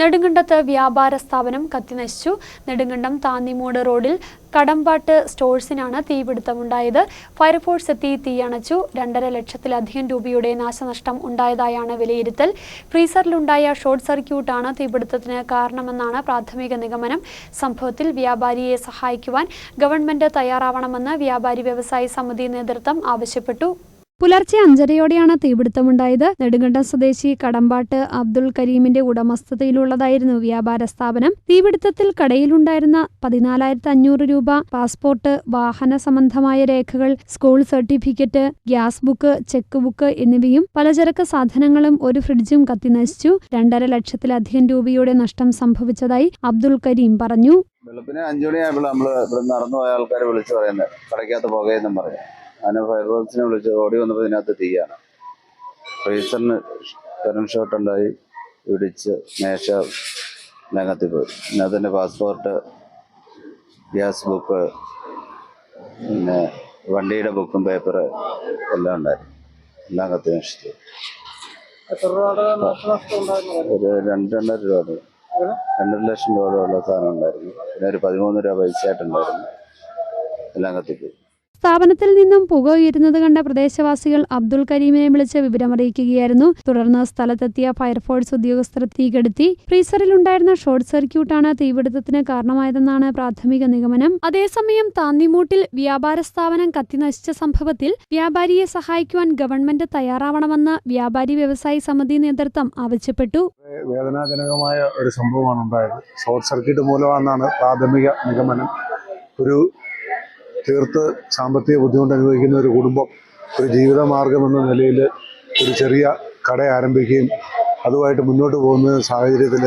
നെടുങ്കണ്ടത്ത് വ്യാപാര സ്ഥാപനം കത്തിനശിച്ചു. നെടുങ്കണ്ടം താന്നിമൂട് റോഡിൽ കടമ്പാട്ട് സ്റ്റോഴ്സിനാണ് തീപിടുത്തമുണ്ടായത്. ഫയർഫോഴ്സ് എത്തി തീയണച്ചു. രണ്ടര ലക്ഷത്തിലധികം രൂപയുടെ നാശനഷ്ടം ഉണ്ടായതായാണ് വിലയിരുത്തൽ. ഫ്രീസറിലുണ്ടായ ഷോർട്ട് സർക്യൂട്ടാണ് തീപിടുത്തത്തിന് കാരണമെന്നാണ് പ്രാഥമിക നിഗമനം. സംഭവത്തിൽ വ്യാപാരിയെ സഹായിക്കുവാൻ ഗവൺമെന്റ് തയ്യാറാവണമെന്ന് വ്യാപാരി വ്യവസായി സമിതി നേതൃത്വം ആവശ്യപ്പെട്ടു. പുലർച്ചെ അഞ്ചരയോടെയാണ് തീപിടുത്തമുണ്ടായത്. നെടുങ്കണ്ടം സ്വദേശി കടമ്പാട്ട് അബ്ദുൾ കരീമിന്റെ ഉടമസ്ഥതയിലുള്ളതായിരുന്നു വ്യാപാര സ്ഥാപനം. തീപിടുത്തത്തിൽ കടയിലുണ്ടായിരുന്ന പതിനാലായിരത്തി അഞ്ഞൂറ് രൂപ പാസ്പോർട്ട് വാഹന സംബന്ധമായ രേഖകൾ school certificate gas book check book എന്നിവയും പലചരക്ക് സാധനങ്ങളും ഒരു ഫ്രിഡ്ജും കത്തിനശിച്ചു രണ്ടര ലക്ഷത്തിലധികം രൂപയുടെ നഷ്ടം സംഭവിച്ചതായി അബ്ദുൾ കരീം പറഞ്ഞു. നമ്മൾ ഇവിടെ നടന്നു പോയ ആൾക്കാരെ വിളിച്ചു പറയുന്നത്. കടയ്ക്കകത്ത് പറഞ്ഞു. അങ്ങനെ ഫയർഫോഴ്സിനെ വിളിച്ച് ഓടി വന്നപ്പോൾ ഇതിനകത്ത് തീയാണ്. ഫ്രീസറിന് കറണ്ട് ഷോട്ട് ഉണ്ടായി ഇടിച്ച് മേശ ഇതിനകത്ത് പോയി. ഇതിനകത്ത് എന്റെ പാസ്പോർട്ട് ഗ്യാസ് ബുക്ക് പിന്നെ വണ്ടിയുടെ ബുക്കും പേപ്പർ എല്ലാം ഉണ്ടായിരുന്നു. എല്ലാം കത്തി നശിച്ചു ഒരു രണ്ട് രണ്ടര രൂപ രണ്ടര ലക്ഷം രൂപയുള്ള സാധനം ഉണ്ടായിരുന്നു. പിന്നെ ഒരു പതിമൂന്ന് രൂപ പൈസ ആയിട്ടുണ്ടായിരുന്നു എല്ലാം കത്തിപ്പോയി. സ്ഥാപനത്തിൽ നിന്നും പുക ഉയരുന്നത് കണ്ട പ്രദേശവാസികൾ അബ്ദുൾ കരീമിനെ വിളിച്ച് വിവരമറിയിക്കുകയായിരുന്നു. തുടർന്ന് സ്ഥലത്തെത്തിയ ഫയർഫോഴ്സ് ഉദ്യോഗസ്ഥർ തീകെടുത്തി. ഫ്രീസറിലുണ്ടായിരുന്ന ഷോർട്ട് സർക്യൂട്ടാണ് തീപിടുത്തത്തിന് കാരണമായതെന്നാണ് പ്രാഥമിക നിഗമനം. അതേസമയം താന്നിമൂട്ടിൽ വ്യാപാര സ്ഥാപനം കത്തിനശിച്ച സംഭവത്തിൽ വ്യാപാരിയെ സഹായിക്കുവാൻ ഗവൺമെന്റ് തയ്യാറാവണമെന്ന് വ്യാപാരി വ്യവസായി സമിതി നേതൃത്വം ആവശ്യപ്പെട്ടു. വേദനാജനകമായ ഒരു സംഭവമാണ് ഉണ്ടായത്. ഷോർട്ട് സർക്യൂട്ട് മൂലമാണെന്നാണ് പ്രാഥമിക നിഗമനം. ഒരു തീർത്ത് സാമ്പത്തിക ബുദ്ധിമുട്ട് അനുഭവിക്കുന്ന ഒരു കുടുംബം ഒരു ജീവിതമാർഗം എന്ന നിലയിൽ ഒരു ചെറിയ കട ആരംഭിക്കുകയും അതുമായിട്ട് മുന്നോട്ട് പോകുന്ന സാഹചര്യത്തിൽ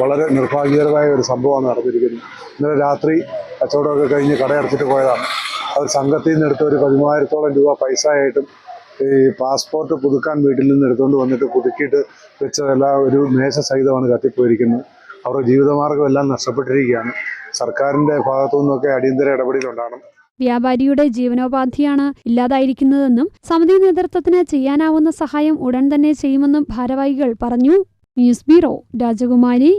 വളരെ നിർഭാഗ്യകരമായ ഒരു സംഭവമാണ് നടന്നിരിക്കുന്നത്. ഇന്നലെ രാത്രി കച്ചവടമൊക്കെ കഴിഞ്ഞ് കട അടച്ചിട്ട് പോയതാണ്. അവർ സംഘത്തിൽ നിന്ന് എടുത്ത ഒരു പതിമൂവായിരത്തോളം രൂപ പൈസ ആയിട്ടും ഈ പാസ്പോർട്ട് പുതുക്കാൻ വീട്ടിൽ നിന്ന് എടുത്തുകൊണ്ട് വന്നിട്ട് പുതുക്കിയിട്ട് വെച്ചതെല്ലാം ഒരു മേശ സഹിതമാണ് കത്തിപ്പോയിരിക്കുന്നത്. അവരുടെ ജീവിതമാർഗം എല്ലാം നഷ്ടപ്പെട്ടിരിക്കുകയാണ്. സർക്കാരിന്റെ ഭാഗത്തു നിന്നൊക്കെ അടിയന്തര ഇടപെടലുണ്ടാകണം. വ്യാപാരിയുടെ ജീവനോപാധിയാണ് ഇല്ലാതായിരിക്കുന്നതെന്നും സമിതി നേതൃത്വത്തിന് ചെയ്യാനാവുന്ന സഹായം ഉടൻ തന്നെ ചെയ്യുമെന്നും ഭാരവാഹികൾ പറഞ്ഞു. ന്യൂസ് ബ്യൂറോ രാജകുമാരി.